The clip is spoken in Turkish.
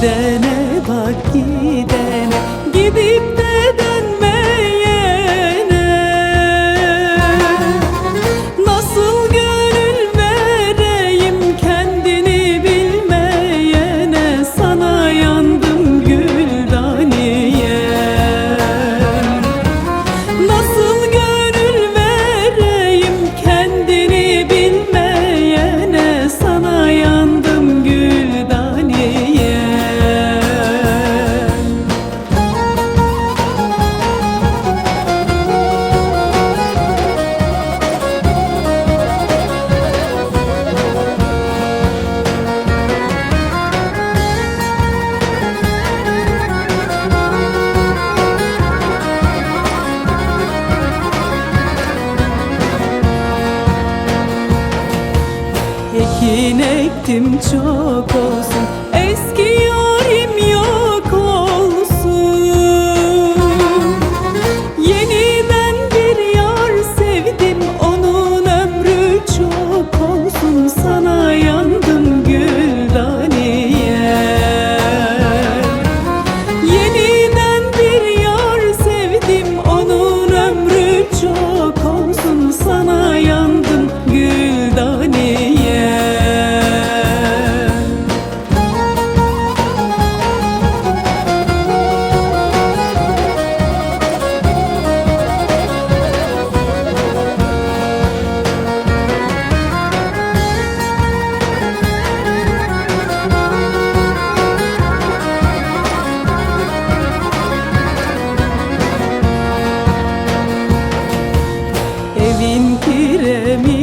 Gidene bak gidene. Gidip de Ektim çok olsun evin kiremi